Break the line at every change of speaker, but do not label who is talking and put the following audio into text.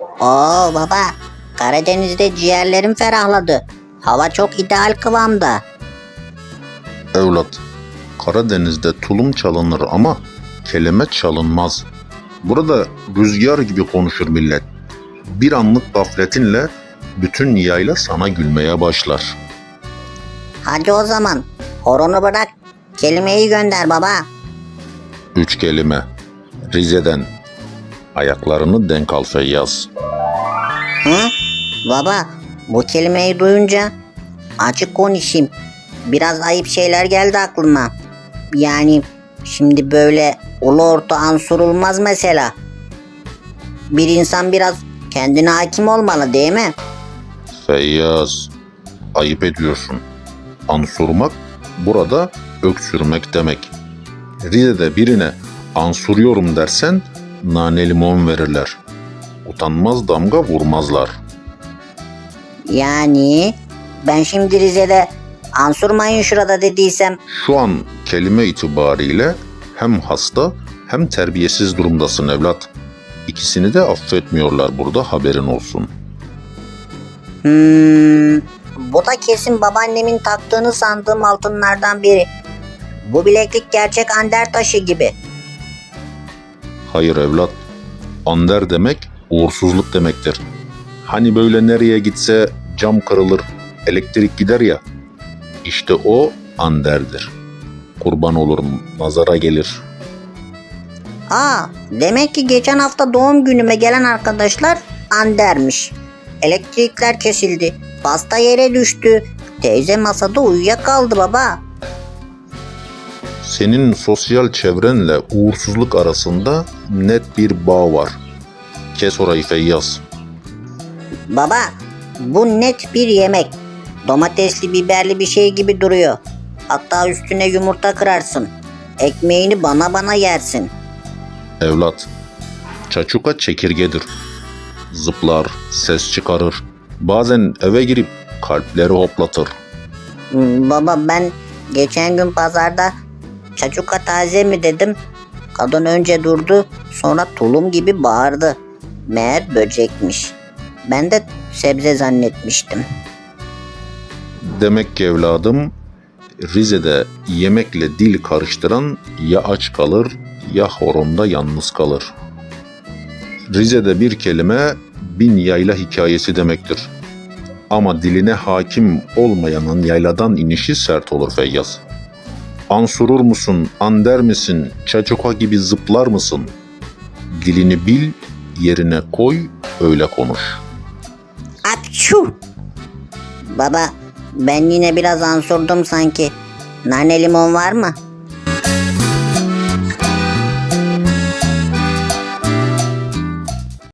Oo baba, Karadeniz'de ciğerlerim ferahladı. Hava çok ideal kıvamda.
Evlat, Karadeniz'de tulum çalınır ama kelime çalınmaz. Burada rüzgar gibi konuşur millet. Bir anlık gafletinle bütün yayla sana gülmeye başlar.
Hadi o zaman, horonu bırak, kelimeyi gönder baba.
Üç kelime. Rize'den. Ayaklarını denk al Feyyaz.
Hı? Baba, bu kelimeyi duyunca açık konuşayım. Biraz ayıp şeyler geldi aklıma. Yani şimdi böyle ulu orta ansurulmaz mesela. Bir insan biraz kendine hakim olmalı değil mi?
Feyyaz. Ayıp ediyorsun. Ansurmak burada öksürmek demek. Rize'de birine ansuruyorum dersen nane limon verirler. Utanmaz damga vurmazlar.
Yani ben şimdi Rize'de ansurmayın şurada dediysem
Şu an kelime itibariyle hem hasta hem terbiyesiz durumdasın evlat. İkisini de affetmiyorlar burada haberin olsun.
Hmm, bu da kesin babaannemin taktığını sandığım altınlardan biri. Bu bileklik gerçek ander taşı gibi.
Hayır evlat. Ander demek uğursuzluk demektir. Hani böyle nereye gitse cam kırılır, elektrik gider ya. İşte o anderdir. Kurban olurum, nazara gelir.
Aa, demek ki geçen hafta doğum günüme gelen arkadaşlar andermiş. Elektrikler kesildi. Pasta yere düştü. Teyze masada uyuyakaldı baba.
Senin sosyal çevrenle uğursuzluk arasında net bir bağ var. Kes orayı Feyyaz.
Baba, bu net bir yemek. Domatesli biberli bir şey gibi duruyor. Hatta üstüne yumurta kırarsın. Ekmeğini bana bana yersin.
Evlat, çaçuka çekirgedir. Zıplar, ses çıkarır. Bazen eve girip kalpleri hoplatır.
Hmm, Baba ben geçen gün pazarda çaçuka taze mi dedim. Kadın önce durdu sonra tulum gibi bağırdı. Meğer böcekmiş. Ben de sebze zannetmiştim.
Demek ki evladım Rize'de yemekle dil karıştıran ya aç kalır ya horonda yalnız kalır. Rize'de bir kelime bin yayla hikayesi demektir. Ama diline hakim olmayanın yayladan inişi sert olur Feyyaz. Ansurur musun, ander misin, çaçuka gibi zıplar mısın? Dilini bil, yerine koy, öyle konuş.
Apçu! Baba ben yine biraz ansurdum sanki. Nane limon var mı?